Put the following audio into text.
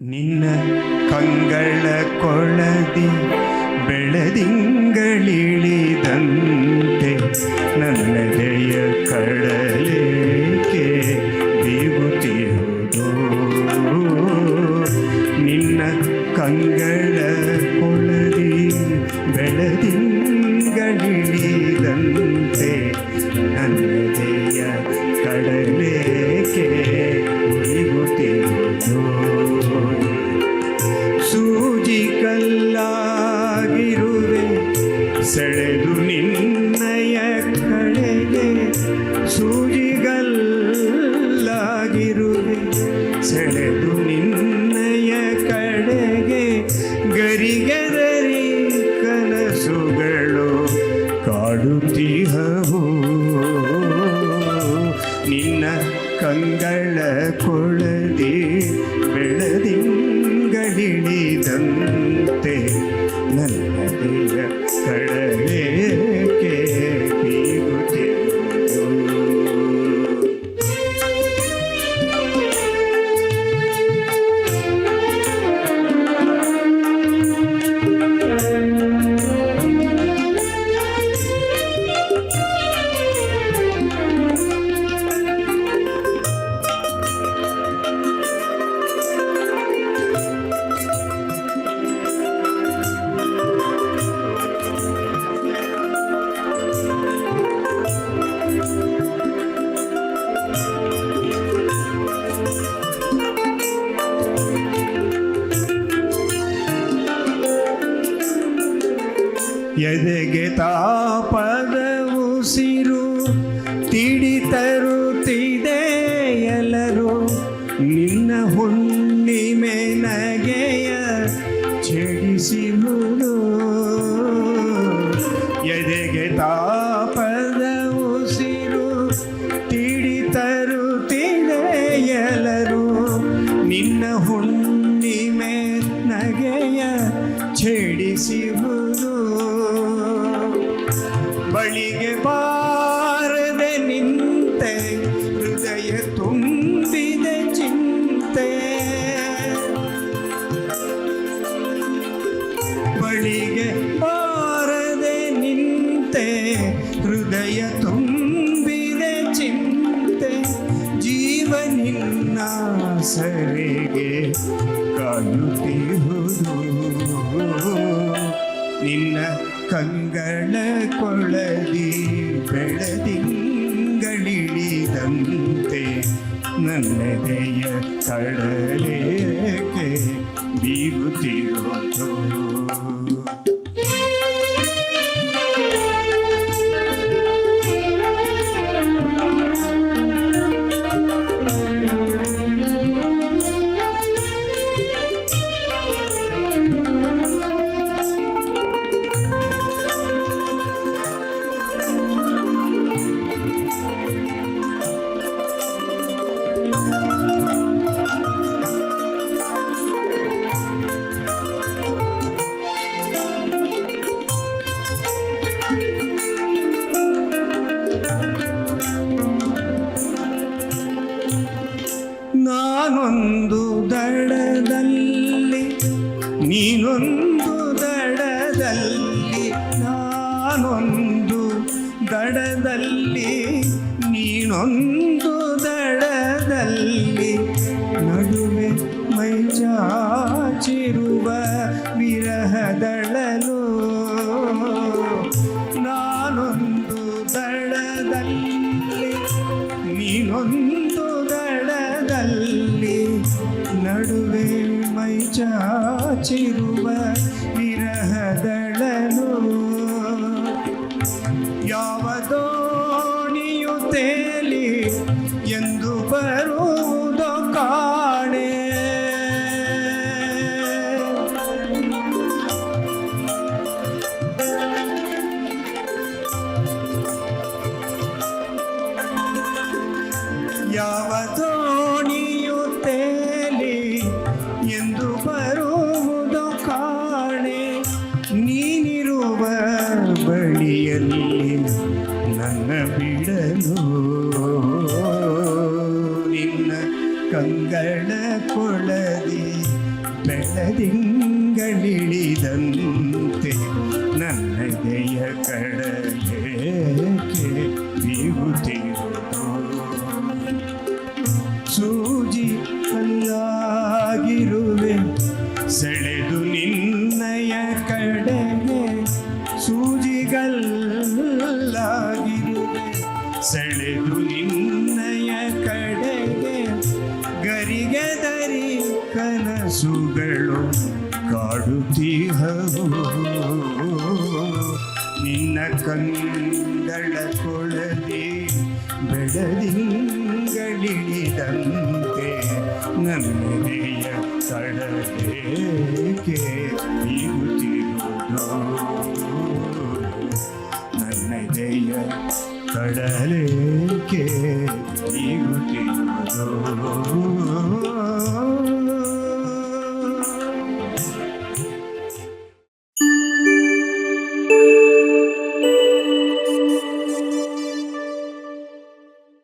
ನಿನ್ನ ಕಂಗಳ ಕೊಳದಿ ಬೆಳದಿಂಗಳಿಳಿದಂತೆ ನನ್ನದೆಯ ಸೆಳೆದು ನಿನ್ನಯ ಕಡೆಗೆ ಸೂಜಿಗಲ್ಲಾಗಿರುವೆ. ಸೆಳೆದು ನಿನ್ನಯ ಕಡೆಗೆ ಗರಿಗೆದರಿ ಕನಸುಗಳು ಕಾಡುತ್ತಿಹವು ನಿನ್ನ ಕಂಗಳ ಕೊಳದಿ ಎದೆಗೆ ತಾಪದ ಉಸಿರು ತಿಡಿ ತರುತ್ತಿದೆ ಎಲ್ಲರೂ ನಿನ್ನ ಹುಣ್ಣಿಮೆ ಛೇಡಿಸಿರುವುದು ಬಳಿಗೆ ಬಾರದೆ ನಿಂತೆ, ಹೃದಯ ತುಂಬಿದೆ ಚಿಂತೆ. ಬಳಿಗೆ ಬಾರದೆ ನಿಂತೆ, ಹೃದಯ ತುಂಬಿದೆ ಚಿಂತೆ. ಜೀವ ನಿನ್ನ ಸರಿಗೆ ಕಾಯುತ್ತಿಹುದು ನಿನ್ನ ಕಂಗಳ ಕೊಳದಿ ಬೆಳದಿಂಗಳಿಳಿದಂತೆ ನನ್ನದೆಯ ಕಡಲೇಕೆ ಬೀಗುತ್ತಿರುವುದು ನಾನೊಂದು ದಡದಲ್ಲಿ, ನೀನೊಂದು ದಡದಲ್ಲಿ ನಡುವೆ ಮೈಜಾಚಿರುವ ವಿರಹ ವಿರಹದಳಲು. ನಾನೊಂದು ದಡದಲ್ಲಿ, ನೀನೊಂದು ದಡದಲ್ಲಿ ನಡುವೆ ಮೈಜಾಚಿರುವ ವಿರಹದಳಲು. ಬೆಳದಿಂಗಳಿಳಿದಂತೆ ನನ್ನದೆಯ ಕಡಲೇಕೆ ಬೀಗುತ್ತಿರುವುದು ಸೂಜಿ ಕಲ್ಲಾಗಿರುವೆ ಸೆಳೆದು ನಿನ್ನಯ ಕಡೆಗೆ. ಸೂಜಿಗಲ್ಲಾಗಿರುವೆ ಸೆಳೆದು ನಿನ್ನಯ ಕನಸುಗಳು ಕಾಡುತ್ತೀಹವು ನಿನ್ನ ಕಂಗಳ ಕೊಳದಿ ಬೆಳದಿಂಗಳಿಳಿದಂತೆ ನನ್ನೆದೆಯ ಕಡಲೇಕೆ ಬೀಗುತ್ತಿರುವುದು